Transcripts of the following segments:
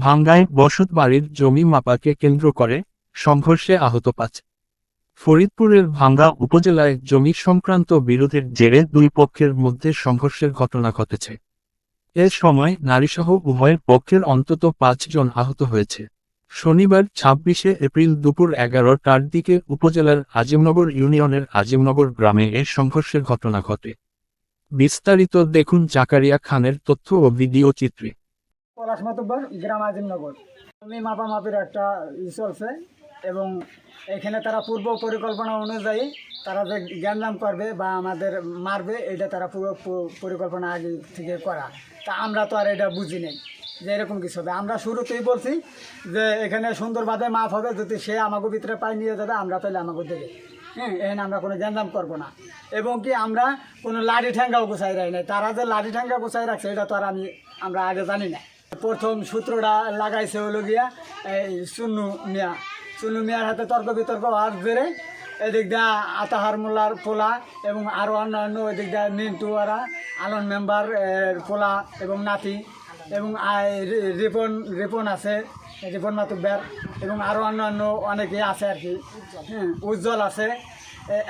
ভাঙ্গায় বসত বাড়ির জমি মাপাকে কেন্দ্র করে সংঘর্ষে আহত পাঁচ। ফরিদপুরের ভাঙ্গা উপজেলায় জমি সংক্রান্ত বিরোধের জেরে দুই পক্ষের মধ্যে সংঘর্ষের ঘটনা ঘটেছে। এ সময় নারীসহ উভয়ের পক্ষের অন্তত পাঁচজন আহত হয়েছে। শনিবার ছাব্বিশে এপ্রিল দুপুর এগারোটার দিকে উপজেলার আজিমনগর ইউনিয়নের আজিমনগর গ্রামে এ সংঘর্ষের ঘটনা ঘটে। বিস্তারিত দেখুন জাকারিয়া খানের তথ্য ও ভিডিও চিত্রে। পলাশ মাতব্বর গ্রাম আজিমনগর। আমি মাপামাপির একটা ই চলছে এবং এখানে তারা পূর্ব পরিকল্পনা অনুযায়ী তারা যে জ্ঞানদাম করবে বা আমাদের মারবে, এটা তারা পুরো প- পরিকল্পনা আগে থেকে করা। তা আমরা তো আর এটা বুঝি নেই যে এরকম কিছু হবে। আমরা শুরুতেই বলছি যে এখানে সুন্দরভাবে মাপ হবে, যদি সে আমাকে ভিতরে পাই নিয়ে যাবে, আমরা তাহলে আমাকে দেবে। হ্যাঁ এখানে আমরা কোনো জ্ঞানদাম করব না। এবং কি আমরা কোনো লাঠি ঠ্যাঙ্গাও গোছাই রাখি নাই। তারা যে লাঠি ঠ্যাঙ্গা গোছাই রাখছে, এটা তো আর আমি, আমরা আগে জানি না। প্রথম সূত্রটা লাগাইছে হলো গিয়া, এই চুন্নু মিয়া। চুন্নু মিয়ার হাতে তর্ক বিতর্ক হাত ধরে এদিক দিয়া আতাহার মোল্লার পোলা এবং আরও অন্যান্য এদিক দিয়া মিন্টু আরা আলন মেম্বার পোলা এবং নাতি এবং রিপন রিপন আছে, রিপন মাতুব্যার এবং আরও অন্যান্য অনেকে আছে আর কি। হ্যাঁ উজ্জ্বল আছে।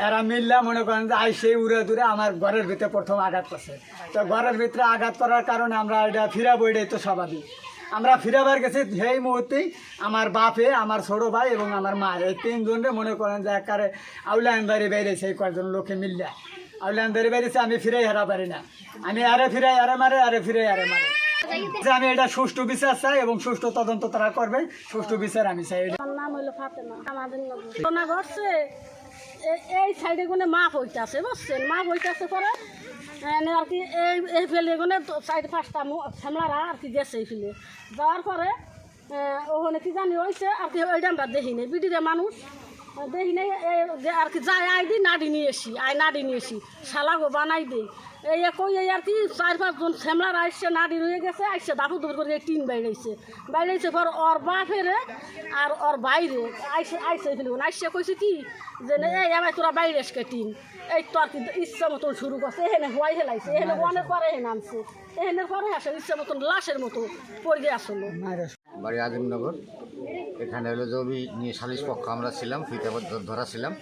এরা মিললে মনে করেন যে আই সেই উড়ে দূরে আমার ঘরের ভিতরে প্রথম আঘাত করছে। তো ঘরের ভিতরে আঘাত করার কারণে আমরা এটা ফিরাবো, এটাই তো স্বাভাবিক। আমরা ফিরাবার গেছি, সেই মুহূর্তেই আমার বাপে, আমার ছোটো ভাই এবং আমার মা, এই তিনজনরে মনে করেন যে একারে আউলাইনদারি বেরিয়েছে সেই কয়েকজন লোকে মিললে। আউলাইনদারি বেরিয়েছে, আমি ফিরাই হারা পারি না। আমি আরে ফিরাই, আরে মারে, আরে ফিরে আরে মারে। আমি এটা সুষ্ঠু বিচার চাই এবং সুষ্ঠু তদন্ত তারা করবে, সুষ্ঠু বিচার আমি চাই। আমার নাম হইল ফাতেমা। আমাদের এই সাইডে গুনে মাপ হইতাছে, বুঝছেন? মাপ হইতাছে পরে আর কি এই এই ফেলে গুনে সাইড পাঁচটা ফ্যামলারা আর কি গেছে এই ফেলে যাওয়ার পরে ওখানে কি জানি হয়েছে আর কি ওইটা আমরা দেখি নাই বিডিরে মানুষ দেখি যে আর কি যাই আই দি নাডি নিয়ে এসি আই নাডি নিয়ে এসি শালাগো বানাই দিই এই কই এই আর কি চার পাঁচজন ফ্যামলার আইসছে নাডি রয়ে গেছে আইসছে দাপু দুপুর করে টিন বাইরেছে। বাইরেছে পর ওর বাপেরে আর ওর বাইরে। আইসে আইসে ফেলুন আইসে কইছে কি যে না, এই আমার তোরা বাইরে এসকে টিন। এই তো আর কি ইচ্ছা মতন শুরু করছে এখানে হওয়াই হেলাইছে এখানে অনেক পরে এখানে আনছে। এখানে পরে আসে ইচ্ছা মতন লাশের মতো পড়ে আসলো। বাড়ি আজিমনগর। এখানে হলো জমি নিয়ে সালিশ পক্ষ আমরা ছিলাম ফিতাবাদ ধরা ছিলাম।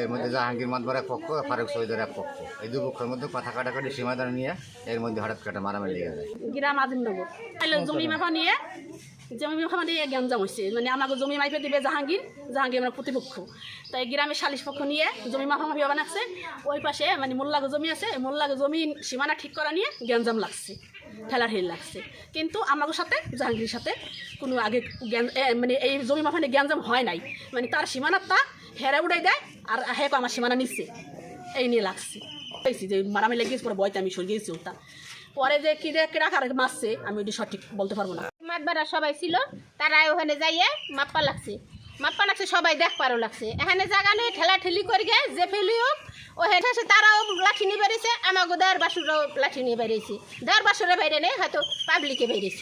এর মধ্যে জাহাঙ্গীর মাতবার এক পক্ষ, ফারুক শহীদের এক পক্ষ। এই দু পক্ষের মধ্যে কথা কাটাকাটি সীমাদান নিয়ে এর মধ্যে হঠাৎ কাটা মারামারি লেগে যায়। গ্রাম আজিমনগর জমি মাফা নিয়ে জমি মাফা নিয়ে গ্যাঞ্জাম হয়েছে মানে আমাকে জমি মাইফে দিবে জাহাঙ্গীর জাহাঙ্গীর আমরা প্রতিপক্ষ। তাই গ্রামের সালিশ পক্ষ নিয়ে জমি মাফা মাফি বানাচ্ছে। ওই পাশে মানে মোল্লাগো জমি আছে মোল্লাগো জমি সীমানা ঠিক করা নিয়ে গ্যাঞ্জাম লাগছে। ঠেলার হেল লাগছে। কিন্তু আমাদের সাথে জাহাঙ্গীরের সাথে কোনো আগে জ্ঞান- মানে এই জমি মাফা নিয়ে গ্যাঞ্জাম হয় নাই। মানে তার সীমানাটা হেরে উড়াই দেয় আর হেকো আমার সীমানা নিচ্ছে এই নিয়ে লাগছে। পেয়েছি যে মারামারি লেগেছে পরে বয়তে আমি সরে গিয়েছি ওটা পরে যে কি যে কেরা কারে মারছে আমি ওটি সঠিক বলতে পারব না। মাতবারা সবাই ছিল তারা ওখানে যাইয়ে মাপ্পা লাগছে। মাপ্পা লাগছে, সবাই দেখ পারো লাগছে। এখানে জায়গা নেই ঠেলা ঠেলি করে গে, যে ফেলি হোক, ও হেঁটে তারাও লাঠি নিয়ে বেরিয়েছে আমাকে দেড় বাসুরও লাঠি নিয়ে বেরিয়েছে। দেড় বাসুরে বাইরে নেই, হয়তো পাবলিকে বেরিয়েছে।